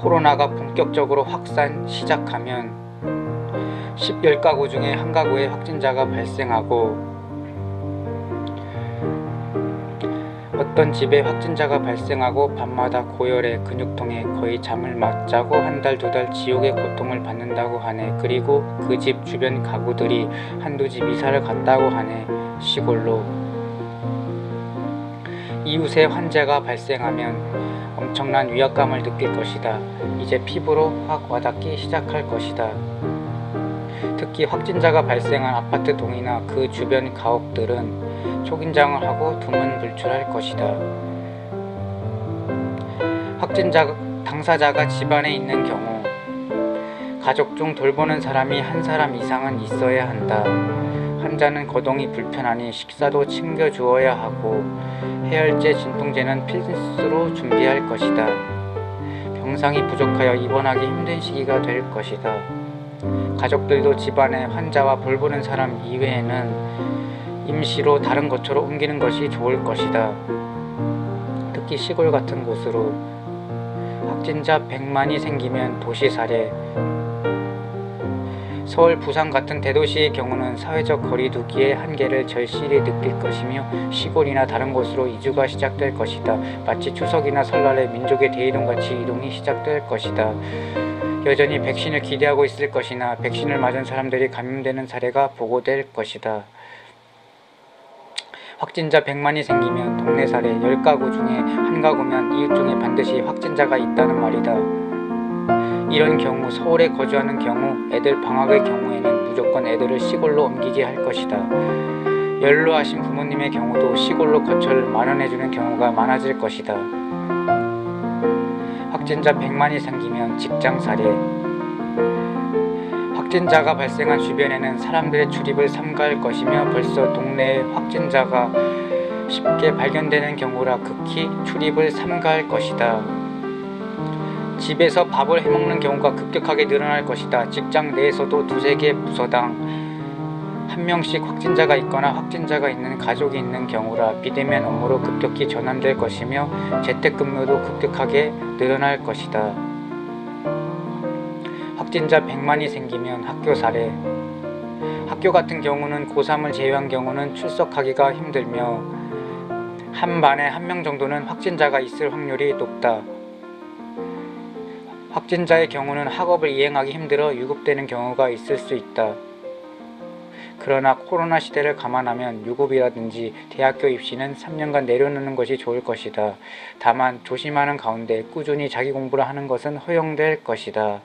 코로나가 본격적으로 확산 시작하면 10, 10가구 중에 한 가구에 확진자가 발생하고 어떤 집에 확진자가 발생하고 밤마다 고열에 근육통에 거의 잠을 못 자고 한 달 두달 지옥의 고통을 받는다고 하네. 그리고 그 집 주변 가구들이 한두 집 이사를 갔다고 하네. 시골로. 이웃에 환자가 발생하면 엄청난 위압감을 느낄 것이다. 이제 피부로 확 와닿기 시작할 것이다. 특히 확진자가 발생한 아파트 동이나 그 주변 가옥들은 초긴장을 하고 두문불출할 것이다. 확진자 당사자가 집안에 있는 경우 가족 중 돌보는 사람이 한 사람 이상은 있어야 한다. 환자는 거동이 불편하니 식사도 챙겨 주어야 하고 해열제, 진통제는 필수로 준비할 것이다. 병상이 부족하여 입원하기 힘든 시기가 될 것이다. 가족들도 집안에 환자와 돌보는 사람 이외에는 임시로 다른 곳으로 옮기는 것이 좋을 것이다. 특히 시골 같은 곳으로 확진자 100만이 생기면 도시 사례 서울, 부산 같은 대도시의 경우는 사회적 거리두기의 한계를 절실히 느낄 것이며 시골이나 다른 곳으로 이주가 시작될 것이다. 마치 추석이나 설날에 민족의 대이동 같이 이동이 시작될 것이다. 여전히 백신을 기대하고 있을 것이나 백신을 맞은 사람들이 감염되는 사례가 보고될 것이다. 확진자 100만이 생기면 동네 사례 10가구 중에 한 가구면 이웃 중에 반드시 확진자가 있다는 말이다. 이런 경우 서울에 거주하는 경우 애들 방학의 경우에는 무조건 애들을 시골로 옮기게 할 것이다. 연로하신 부모님의 경우도 시골로 거처를 마련해주는 경우가 많아질 것이다. 확진자 100만이 생기면 직장 사례 확진자가 발생한 주변에는 사람들의 출입을 삼가할 것이며 벌써 동네에 확진자가 쉽게 발견되는 경우라 극히 출입을 삼가할 것이다. 집에서 밥을 해먹는 경우가 급격하게 늘어날 것이다. 직장 내에서도 두세 개 부서당 한 명씩 확진자가 있거나 확진자가 있는 가족이 있는 경우라 비대면 업무로 급격히 전환될 것이며 재택근무도 급격하게 늘어날 것이다. 확진자 100만이 생기면 학교 사례 학교 같은 경우는 고3을 제외한 경우는 출석하기가 힘들며 한 반에 한 명 정도는 확진자가 있을 확률이 높다. 확진자의 경우는 학업을 이행하기 힘들어 유급되는 경우가 있을 수 있다. 그러나 코로나 시대를 감안하면 유급이라든지 대학교 입시는 3년간 내려놓는 것이 좋을 것이다. 다만 조심하는 가운데 꾸준히 자기 공부를 하는 것은 허용될 것이다.